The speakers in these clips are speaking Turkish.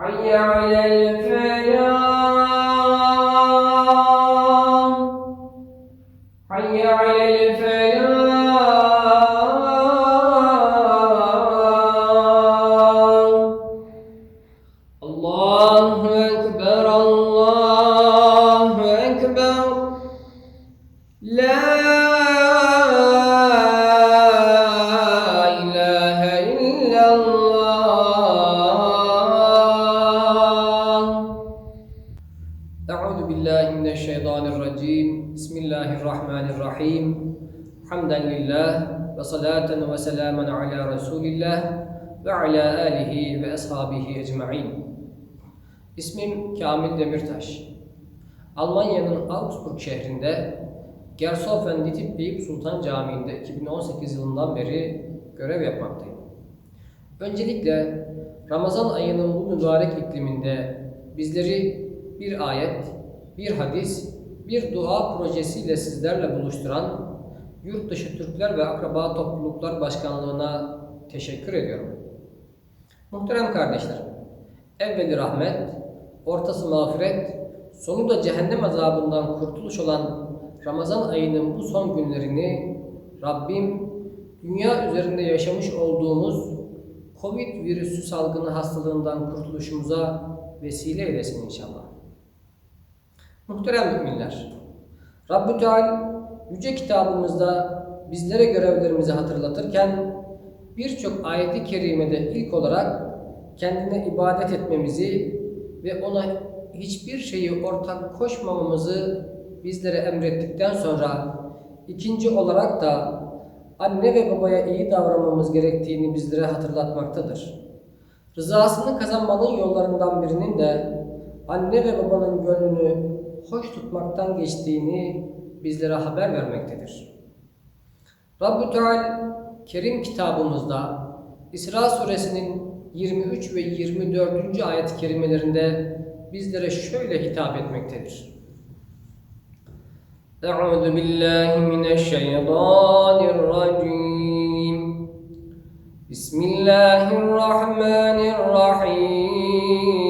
حي على الفلاح حي على الله أكبر الله Mineşşeytanirracim. Bismillahirrahmanirrahim. Hamden lillah ve salaten ve selamen ala Resulillah ve ala alihi ve ashabihi ecma'in. İsmim Kamil Demirtaş. Almanya'nın Augsburg şehrinde Gersofen Nitip Eyüp Sultan Camii'nde 2018 yılından beri görev yapmaktayım. Öncelikle Ramazan ayının bu mübarek ikliminde bizleri bir ayet bir hadis, bir dua projesiyle sizlerle buluşturan Yurtdışı Türkler ve Akraba Topluluklar Başkanlığı'na teşekkür ediyorum. Muhterem kardeşlerim, evveli rahmet, ortası mağfiret, sonu da cehennem azabından kurtuluş olan Ramazan ayının bu son günlerini Rabbim dünya üzerinde yaşamış olduğumuz Covid virüsü salgını hastalığından kurtuluşumuza vesile eylesin inşallah. Muhterem müminler, Rabbü Teala yüce kitabımızda bizlere görevlerimizi hatırlatırken birçok ayeti kerimede ilk olarak kendine ibadet etmemizi ve ona hiçbir şeyi ortak koşmamamızı bizlere emrettikten sonra ikinci olarak da anne ve babaya iyi davranmamız gerektiğini bizlere hatırlatmaktadır. Rızasını kazanmanın yollarından birinin de anne ve babanın gönlünü hoş tutmaktan geçtiğini bizlere haber vermektedir. Rabbü Teala Kerim kitabımızda İsra suresinin 23 ve 24. ayet-i kerimelerinde bizlere şöyle hitap etmektedir. Euzu billahi mineşşeytanirracim. Bismillahirrahmanirrahim.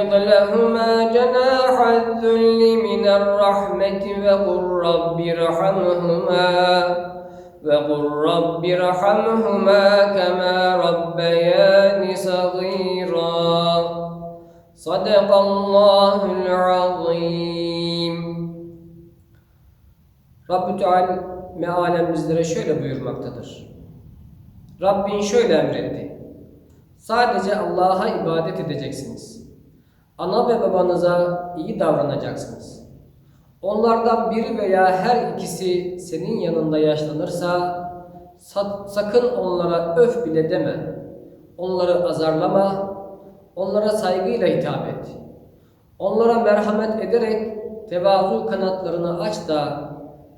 واخفض لهما جناح الذل من الرحمة وقل رب ارحمهما وقل رب ارحمهما كما ربياني صغيرا صدق الله العظيم Rabbü Teala mealen bizlere şöyle buyurmaktadır. Rabbin şöyle emretti. Sadece Allah'a ibadet edeceksiniz. Ana ve babanıza iyi davranacaksınız. Onlardan biri veya her ikisi senin yanında yaşlanırsa sa- sakın onlara öf bile deme. Onları azarlama, onlara saygıyla hitap et. Onlara merhamet ederek tevazu kanatlarını aç da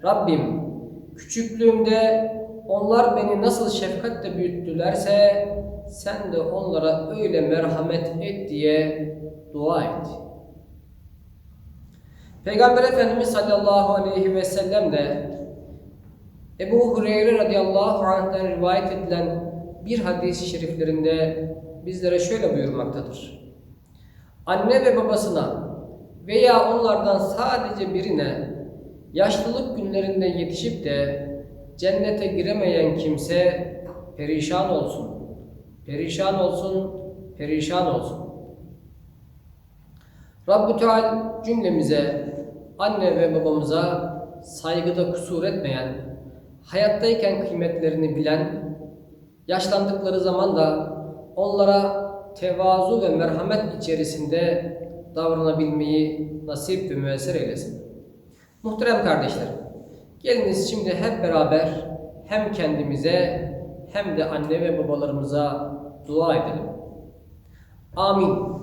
Rabbim küçüklüğümde onlar beni nasıl şefkatle büyüttülerse sen de onlara öyle merhamet et diye dua et. Peygamber Efendimiz sallallahu aleyhi ve sellem de Ebu Hureyre radıyallahu anh'ten rivayet edilen bir hadis-i şeriflerinde bizlere şöyle buyurmaktadır. Anne ve babasına veya onlardan sadece birine yaşlılık günlerinde yetişip de cennete giremeyen kimse perişan olsun. Perişan olsun, perişan olsun. Rabbü Teala cümlemize, anne ve babamıza saygıda kusur etmeyen, hayattayken kıymetlerini bilen, yaşlandıkları zaman da onlara tevazu ve merhamet içerisinde davranabilmeyi nasip ve müessir eylesin. Muhterem kardeşlerim, geliniz şimdi hep beraber hem kendimize hem de anne ve babalarımıza dua edelim. Amin.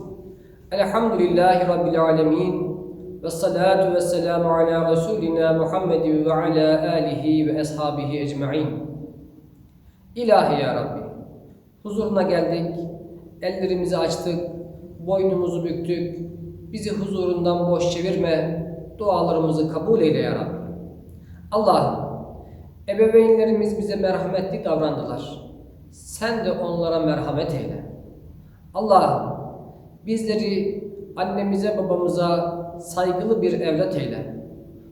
Elhamdülillahi Rabbil alemin. Ve salatu ve selamu ala Resulina Muhammed ve ala alihi ve ashabihi ecma'in. İlahi ya Rabbi, huzuruna geldik, ellerimizi açtık, boynumuzu büktük, bizi huzurundan boş çevirme, dualarımızı kabul eyle ya Rabbi. Allah'ım, ebeveynlerimiz bize merhametli davrandılar. Sen de onlara merhamet eyle. Allah'ım, bizleri annemize babamıza saygılı bir evlat eyle.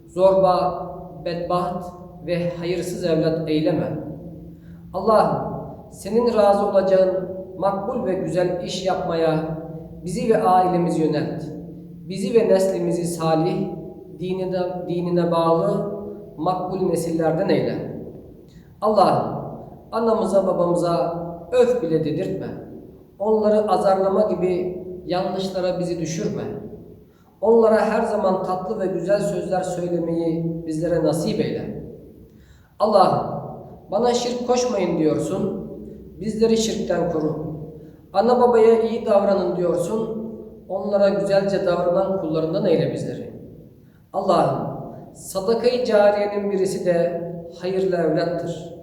Zorba, bedbaht ve hayırsız evlat eyleme. Allah'ım senin razı olacağın makbul ve güzel iş yapmaya bizi ve ailemizi yönelt. Bizi ve neslimizi salih, dinine, dinine bağlı, makbul nesillerden eyle. Allah'ım anamıza babamıza öf bile dedirtme. Onları azarlama gibi yanlışlara bizi düşürme. Onlara her zaman tatlı ve güzel sözler söylemeyi bizlere nasip eyle. Allah'ım bana şirk koşmayın diyorsun, bizleri şirkten koru. Ana babaya iyi davranın diyorsun, onlara güzelce davranan kullarından eyle bizleri. Allah'ım sadakayı cariyenin birisi de hayırlı evlattır.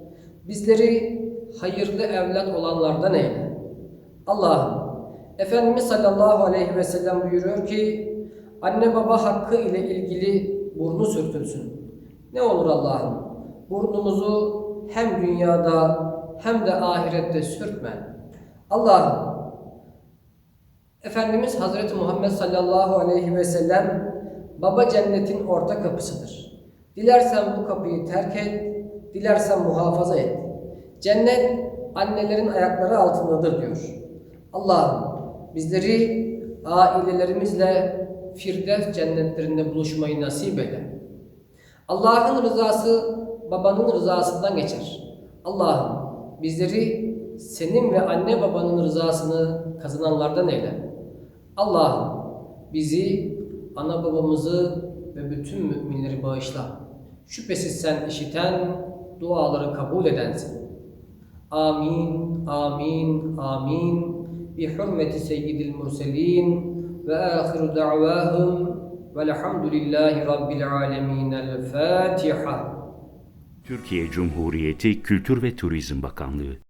Bizleri hayırlı evlat olanlardan eyle. Allah'ım Efendimiz sallallahu aleyhi ve sellem buyuruyor ki anne baba hakkı ile ilgili burnu sürtülsün. Ne olur Allah'ım burnumuzu hem dünyada hem de ahirette sürtme. Allah'ım Efendimiz Hazreti Muhammed sallallahu aleyhi ve sellem baba cennetin orta kapısıdır. Dilersen bu kapıyı terk et, dilersen muhafaza et. Cennet annelerin ayakları altındadır diyor. Allah'ım bizleri ailelerimizle Firdevs cennetlerinde buluşmayı nasip eyle. Allah'ın rızası babanın rızasından geçer. Allah'ım bizleri senin ve anne babanın rızasını kazananlardan eyle. Allah'ım bizi, ana babamızı ve bütün müminleri bağışla. Şüphesiz sen işiten, duaları kabul edensin. Amin, amin, amin. Seyyidil murselin ve ahiru da'vahum velhamdülillahi rabbil alemin. El Fatiha. Türkiye Cumhuriyeti Kültür ve Turizm Bakanlığı